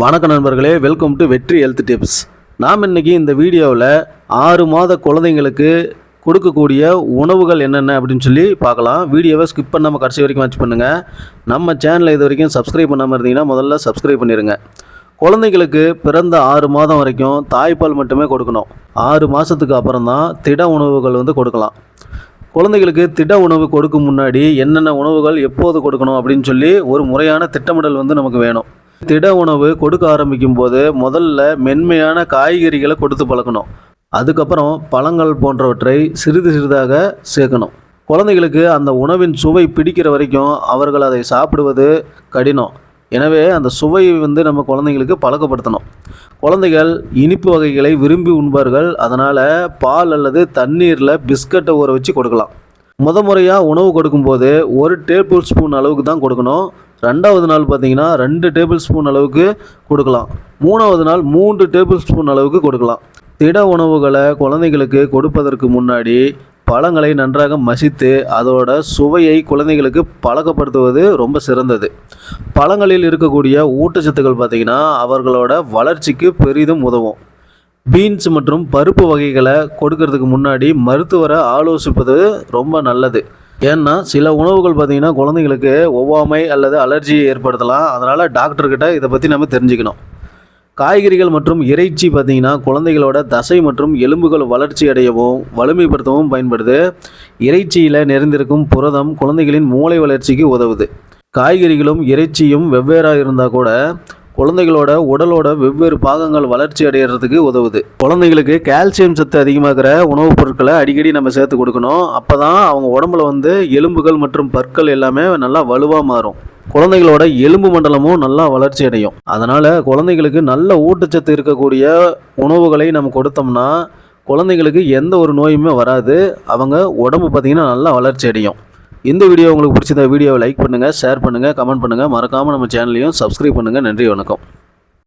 வணக்க நண்பர்களே welcome to Vetri health tips நாம் இன்னைக்கு இந்த வீடியோவில் ஆறு மாத குழந்தைங்களுக்கு கொடுக்கக்கூடிய உணவுகள் என்னென்ன அப்படின்னு சொல்லி பார்க்கலாம். வீடியோவை ஸ்கிப் பண்ணாமல் கடைசி வரைக்கும் வாட்ச் பண்ணுங்கள் நம்ம சேனலை இது வரைக்கும் சப்ஸ்கிரைப் பண்ணாமல் இருந்தீங்கன்னா முதல்ல சப்ஸ்கிரைப் பண்ணிடுங்க குழந்தைங்களுக்கு பிறந்த ஆறு மாதம் வரைக்கும் தாய்ப்பால் மட்டுமே கொடுக்கணும். ஆறு மாதத்துக்கு அப்புறம் தான் திட உணவுகள் வந்து கொடுக்கலாம். குழந்தைகளுக்கு திட உணவு கொடுக்கும் முன்னாடி என்னென்ன உணவுகள் எப்போது கொடுக்கணும் அப்படின்னு சொல்லி ஒரு முறையான திட்டமிடல் வந்து நமக்கு வேணும். திட உணவு கொடுக்க ஆரம்பிக்கும் போது முதல்ல மென்மையான காய்கறிகளை கொடுத்து பழக்கணும். அதுக்கப்புறம் பழங்கள் போன்றவற்றை சிறிது சிறிதாக சேர்க்கணும். குழந்தைகளுக்கு அந்த உணவின் சுவை பிடிக்கிற வரைக்கும் அவர்கள் அதை சாப்பிடுவது கடினம். எனவே அந்த சுவையை வந்து நம்ம குழந்தைங்களுக்கு பழக்கப்படுத்தணும். குழந்தைகள் இனிப்பு வகைகளை விரும்பி உண்பார்கள். அதனால் பால் அல்லது தண்ணீரில் பிஸ்கட்டை ஊற வச்சு கொடுக்கலாம். முத முறையாக உணவு கொடுக்கும்போது ஒரு டேபிள் ஸ்பூன் அளவுக்கு தான் கொடுக்கணும். ரெண்டாவது நாள் பார்த்தீங்கன்னா ரெண்டு டேபிள் ஸ்பூன் அளவுக்கு கொடுக்கலாம். மூணாவது நாள் மூன்று டேபிள் ஸ்பூன் அளவுக்கு கொடுக்கலாம். திட உணவுகளை குழந்தைகளுக்கு கொடுப்பதற்கு முன்னாடி பழங்களை நன்றாக மசித்து அதோட சுவையை குழந்தைகளுக்கு பழக்கப்படுத்துவது ரொம்ப சிறந்தது. பழங்களில் இருக்கக்கூடிய ஊட்டச்சத்துக்கள் பார்த்திங்கன்னா அவர்களோட வளர்ச்சிக்கு பெரிதும் உதவும். பீன்ஸ் மற்றும் பருப்பு வகைகளை கொடுக்கறதுக்கு முன்னாடி மருத்துவரை ஆலோசிப்பது ரொம்ப நல்லது. ஏன்னா சில உணவுகள் பார்த்திங்கன்னா குழந்தைங்களுக்கு ஒவ்வாமை அல்லது அலர்ஜியை ஏற்படுத்தலாம். அதனால் டாக்டர்கிட்ட இதை பற்றி நம்ம தெரிஞ்சுக்கணும். காய்கறிகள் மற்றும் இறைச்சி பார்த்திங்கன்னா குழந்தைகளோட தசை மற்றும் எலும்புகள் வளர்ச்சி அடையவும் வலிமைப்படுத்தவும் பயன்படுது. இறைச்சியில் நிறைந்திருக்கும் புரதம் குழந்தைகளின் மூளை வளர்ச்சிக்கு உதவுது. காய்கறிகளும் இறைச்சியும் வெவ்வேறாக இருந்தால் கூட குழந்தைகளோட உடலோட வெவ்வேறு பாகங்கள் வளர்ச்சி அடைகிறதுக்கு உதவுது. குழந்தைங்களுக்கு கால்சியம் சத்து அதிகமாகிற உணவுப் பொருட்களை அடிக்கடி நம்ம சேர்த்து கொடுக்கணும். அப்போ தான் அவங்க உடம்புல வந்து எலும்புகள் மற்றும் பற்கள் எல்லாமே நல்லா வலுவாக மாறும். குழந்தைகளோட எலும்பு மண்டலமும் நல்லா வளர்ச்சி அடையும். அதனால் குழந்தைகளுக்கு நல்ல ஊட்டச்சத்து இருக்கக்கூடிய உணவுகளை நம்ம கொடுத்தோம்னா குழந்தைங்களுக்கு எந்த ஒரு நோயுமே வராது. அவங்க உடம்பு பார்த்திங்கன்னா நல்லா வளர்ச்சி அடையும். இந்த வீடியோ உங்களுக்கு பிடிச்சிருந்த வீடியோவை லைக் பண்ணுங்கள் ஷேர் பண்ணுங்கள் கமெண்ட் பண்ணுங்கள் மறக்காமல் நம்ம சேனலையும் சப்ஸ்கிரைப் பண்ணுங்கள் நன்றி வணக்கம்.